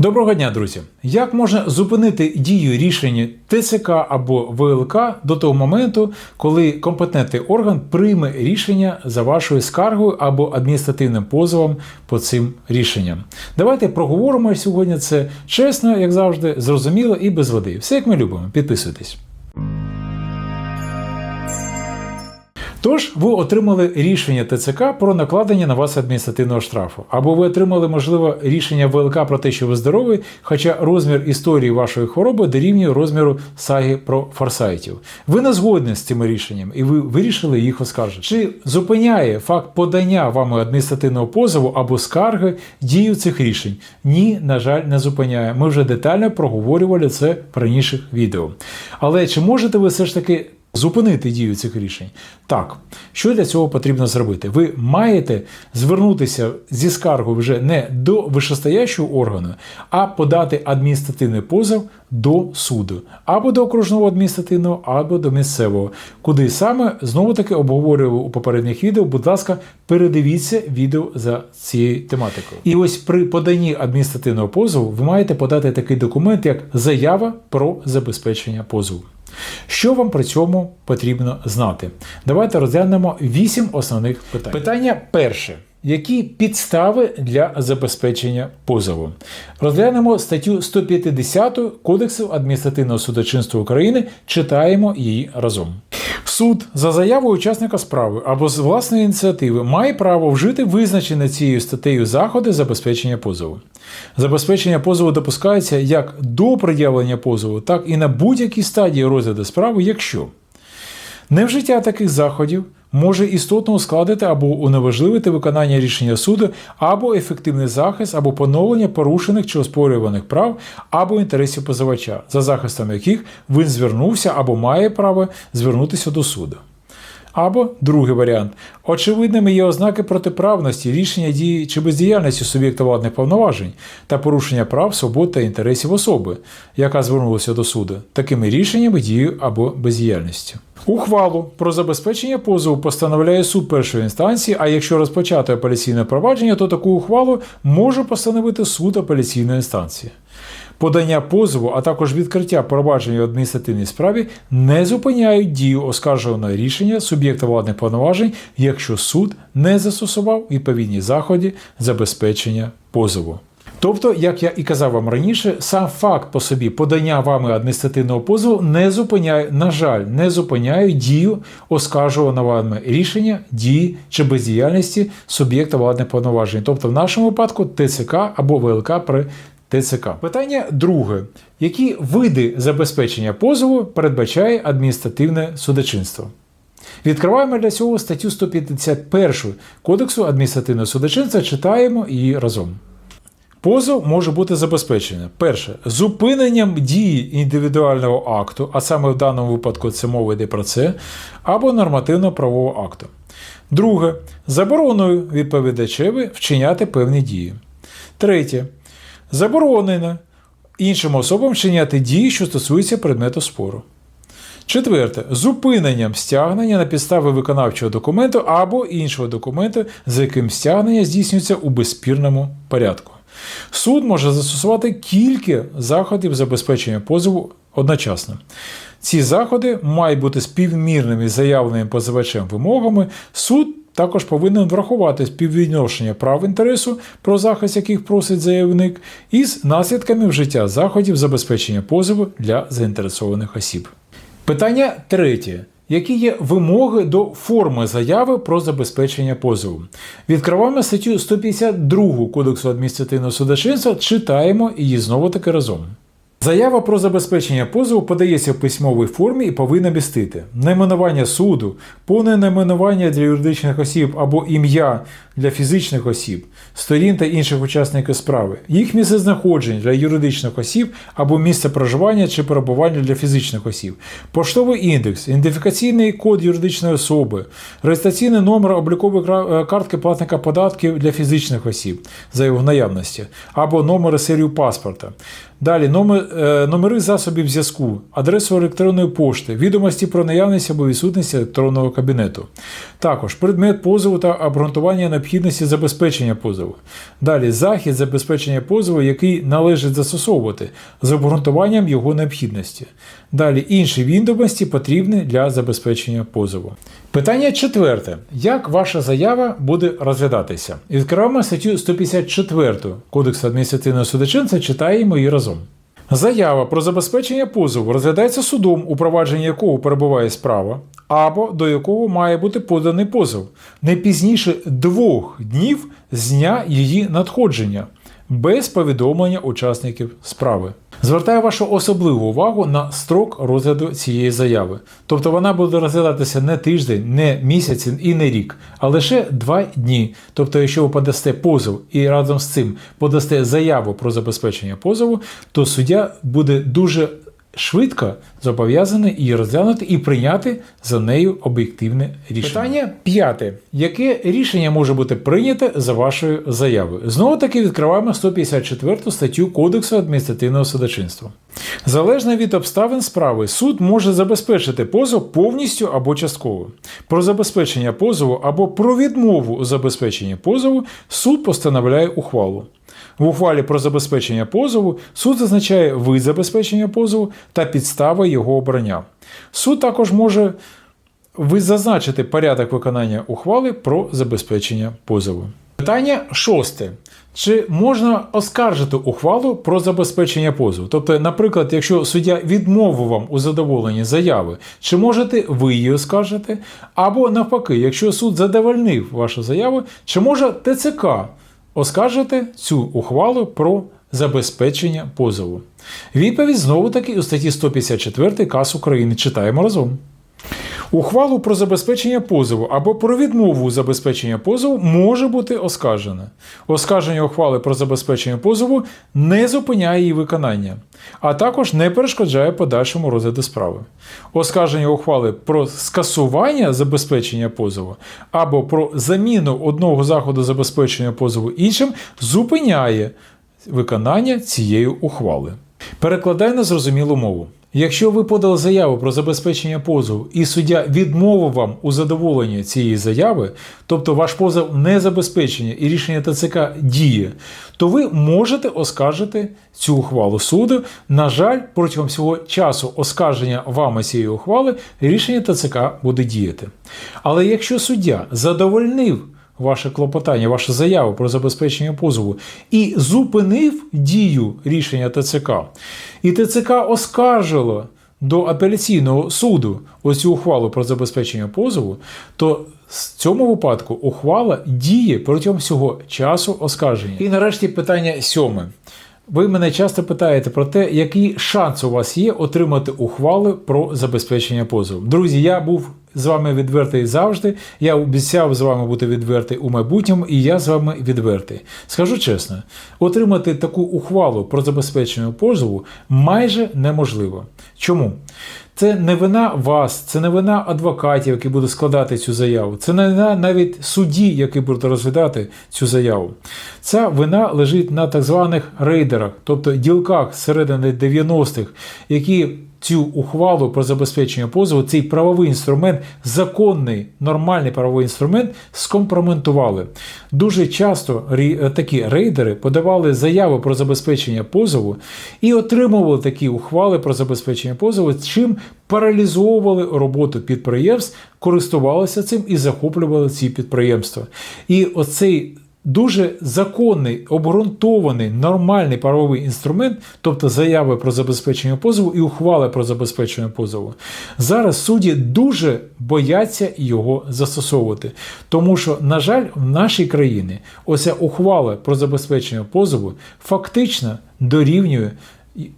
Доброго дня, друзі! Як можна зупинити дію рішення ТЦК або ВЛК до того моменту, коли компетентний орган прийме рішення за вашою скаргою або адміністративним позовом по цим рішенням? Давайте проговоримо сьогодні це чесно, як завжди, зрозуміло і без води. Все як ми любимо. Підписуйтесь. Тож ви отримали рішення ТЦК про накладення на вас адміністративного штрафу, або ви отримали, можливо, рішення ВЛК про те, що ви здоровий, хоча розмір історії вашої хвороби дорівнює розміру саги про форсайтів. Ви не згодні з цими рішеннями, і ви вирішили їх оскаржити. Чи зупиняє факт подання вами адміністративного позову або скарги дію цих рішень? Ні, на жаль, не зупиняє. Ми вже детально проговорювали це в раніших відео. Але чи можете ви все ж таки Зупинити дію цих рішень. Так, що для цього потрібно зробити? Ви маєте звернутися зі скаргою вже не до вищестоящого органу, а подати адміністративний позов до суду, або до окружного адміністративного, або до місцевого. Куди саме знову таки обговорював у попередніх відео. Будь ласка, передивіться відео за цією тематикою. І ось при поданні адміністративного позову ви маєте подати такий документ, як заява про забезпечення позову. Що вам при цьому потрібно знати? Давайте розглянемо вісім основних питань. Питання перше. Які підстави для забезпечення позову? Розглянемо статтю 150 Кодексу адміністративного судочинства України, читаємо її разом. Суд за заявою учасника справи або з власної ініціативи має право вжити визначені цією статтею заходи забезпечення позову. Забезпечення позову допускається як до пред'явлення позову, так і на будь-якій стадії розгляду справи, якщо невжиття таких заходів може істотно ускладити або унеможливити виконання рішення суду, або ефективний захист, або поновлення порушених чи оспорюваних прав або інтересів позивача, за захистом яких він звернувся або має право звернутися до суду. Або другий варіант. Очевидними є ознаки протиправності, рішення дії чи бездіяльності суб'єкта владних повноважень та порушення прав, свобод та інтересів особи, яка звернулася до суду, такими рішеннями дією або бездіяльністю. Ухвалу про забезпечення позову постановляє суд першої інстанції, а якщо розпочати апеляційне провадження, то таку ухвалу може постановити суд апеляційної інстанції. Подання позову, а також відкриття провадження в адміністративній справі не зупиняють дію оскаржуваного рішення суб'єкта владних повноважень, якщо суд не застосував відповідні заходи забезпечення позову. Тобто, як я і казав вам раніше, сам факт по собі подання вами адміністративного позову не зупиняє, на жаль, не зупиняє дію оскаржуваного вами рішення, дії чи бездіяльності суб'єкта владних повноважень, тобто в нашому випадку ТЦК або ВЛК при ТЦК. Питання друге: які види забезпечення позову передбачає адміністративне судочинство? Відкриваємо для цього статтю 151 Кодексу адміністративного судочинства, читаємо її разом. Позов може бути забезпечений. Перше, зупиненням дії індивідуального акту, а саме в даному випадку це мова йде про це, або нормативно-правового акту. Друге, забороною відповідачеві вчиняти певні дії. Третє. Заборонено іншим особам вчиняти дії, що стосуються предмету спору. Четверте. Зупиненням стягнення на підставі виконавчого документу або іншого документу, за яким стягнення здійснюється у безспірному порядку. Суд може застосувати кілька заходів забезпечення позову одночасно. Ці заходи мають бути співмірними заявленими позивачем вимогами. Суд також повинен врахувати співвідношення прав інтересу, про захист яких просить заявник, із наслідками вжиття заходів забезпечення позову для заінтересованих осіб. Питання третє. Які є вимоги до форми заяви про забезпечення позову? Відкриваємо статтю 152 Кодексу адміністративного судочинства, читаємо її знову таки разом. Заява про забезпечення позову подається в письмовій формі і повинна містити найменування суду, повне найменування для юридичних осіб або ім'я для фізичних осіб, сторін та інших учасників справи, їх місце знаходження для юридичних осіб або місце проживання чи перебування для фізичних осіб, поштовий індекс, ідентифікаційний код юридичної особи, реєстраційний номер облікової е, картки платника податків для фізичних осіб за його наявності, або номери серію паспорта. Далі номер, номери засобів зв'язку, адресу електронної пошти, відомості про наявність або відсутність електронного кабінету. Також предмет позову та обґрунтування необхідності забезпечення позову. Далі захід забезпечення позову, який належить застосовувати з обґрунтуванням його необхідності. Далі інші відомості потрібні для забезпечення позову. Питання четверте. Як ваша заява буде розглядатися? Відкриваємо статтю 154 Кодексу адміністративного судочинства, читаємо її разом. Заява про забезпечення позову розглядається судом, у провадженні якого перебуває справа, або до якого має бути поданий позов не пізніше двох днів з дня її надходження, без повідомлення учасників справи. Звертаю вашу особливу увагу на строк розгляду цієї заяви. Тобто вона буде розглядатися не тиждень, не місяць і не рік, а лише два дні. Тобто, якщо ви подасте позов і разом з цим подасте заяву про забезпечення позову, то суддя буде дуже швидко зобов'язаний її розглянути і прийняти за нею об'єктивне рішення. Питання п'яте. Яке рішення може бути прийняте за вашою заявою? Знову таки відкриваємо 154 статтю Кодексу адміністративного судочинства. Залежно від обставин справи, суд може забезпечити позов повністю або частково. Про забезпечення позову або про відмову у забезпеченні позову суд постановляє ухвалу. В ухвалі про забезпечення позову суд зазначає вид забезпечення позову та підстави його обрання. Суд також може зазначити порядок виконання ухвали про забезпечення позову. Питання шосте. Чи можна оскаржити ухвалу про забезпечення позову? Тобто, наприклад, якщо суддя відмовив вам у задоволенні заяви, чи можете ви її оскаржити? Або навпаки, якщо суд задовольнив вашу заяву, чи може ТЦК оскаржити цю ухвалу про забезпечення позову? Відповідь знову таки у статті 154 КАС України читаємо разом. Ухвалу про забезпечення позову або про відмову забезпечення позову може бути оскаржене. Оскарження ухвали про забезпечення позову не зупиняє її виконання, а також не перешкоджає подальшому розгляду справи. Оскарження ухвали про скасування забезпечення позову або про заміну одного заходу забезпечення позову іншим зупиняє виконання цієї ухвали. Перекладай на зрозумілу мову. Якщо ви подали заяву про забезпечення позову і суддя відмовив вам у задоволенні цієї заяви, тобто ваш позов не забезпечення і рішення ТЦК діє, то ви можете оскаржити цю ухвалу суду. На жаль, протягом всього часу оскарження вами цієї ухвали рішення ТЦК буде діяти. Але якщо суддя задовольнив ваше клопотання, вашу заяву про забезпечення позову і зупинив дію рішення ТЦК, і ТЦК оскаржило до апеляційного суду оцю ухвалу про забезпечення позову, то в цьому випадку ухвала діє протягом всього часу оскарження. І нарешті питання сьоме. Ви мене часто питаєте про те, який шанс у вас є отримати ухвали про забезпечення позову. Друзі, я був з вами відвертий завжди. Я обіцяв з вами бути відвертий у майбутньому, і я з вами відвертий. Скажу чесно, отримати таку ухвалу про забезпечення позову майже неможливо. Чому? Це не вина вас, це не вина адвокатів, які будуть складати цю заяву, це не вина навіть судді, які будуть розглядати цю заяву. Ця вина лежить на так званих рейдерах, тобто ділках середини 90-х, які цю ухвалу про забезпечення позову, цей правовий інструмент, законний, нормальний правовий інструмент, скомпроментували. Дуже часто такі рейдери подавали заяви про забезпечення позову і отримували такі ухвали про забезпечення позову, чим паралізовували роботу підприємств, користувалися цим і захоплювали ці підприємства. І оцей дуже законний, обґрунтований, нормальний правовий інструмент, тобто заяви про забезпечення позову і ухвали про забезпечення позову. Зараз судді дуже бояться його застосовувати. Тому що, на жаль, в нашій країні оця ухвала про забезпечення позову фактично дорівнює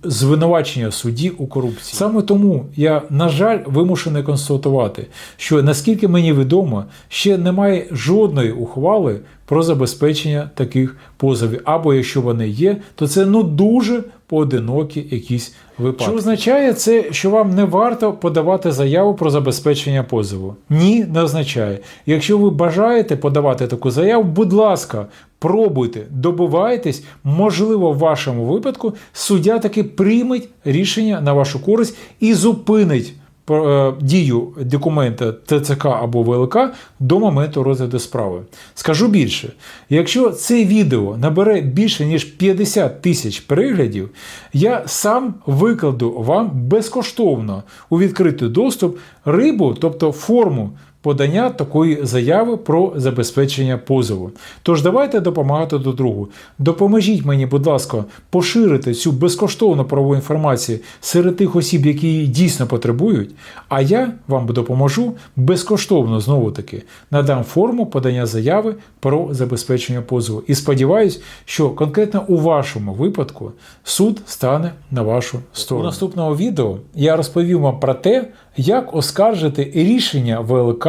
звинувачення судді у корупції. Саме тому я, на жаль, вимушений констатувати, що наскільки мені відомо, ще немає жодної ухвали про забезпечення таких позовів. Або якщо вони є, то це ну дуже поодинокі якісь випадки. Що означає це, що вам не варто подавати заяву про забезпечення позову? Ні, не означає. Якщо ви бажаєте подавати таку заяву, будь ласка, пробуйте, добивайтесь, можливо, в вашому випадку суддя таки прийме рішення на вашу користь і зупинить е, дію документа ТЦК або ВЛК до моменту розгляду справи. Скажу більше, якщо це відео набере більше ніж 50 тисяч переглядів, я сам викладу вам безкоштовно у відкритий доступ рибу, тобто форму подання такої заяви про забезпечення позову. Тож давайте допомагати до другу. Допоможіть мені, будь ласка, поширити цю безкоштовну правову інформацію серед тих осіб, які її дійсно потребують. А я вам допоможу безкоштовно знову таки надам форму подання заяви про забезпечення позову. І сподіваюсь, що конкретно у вашому випадку суд стане на вашу сторону. У наступному відео я розповім вам про те, як оскаржити рішення ВЛК,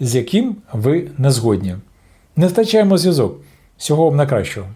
з яким ви не згодні. Не втрачаємо зв'язок. Всього вам найкращого.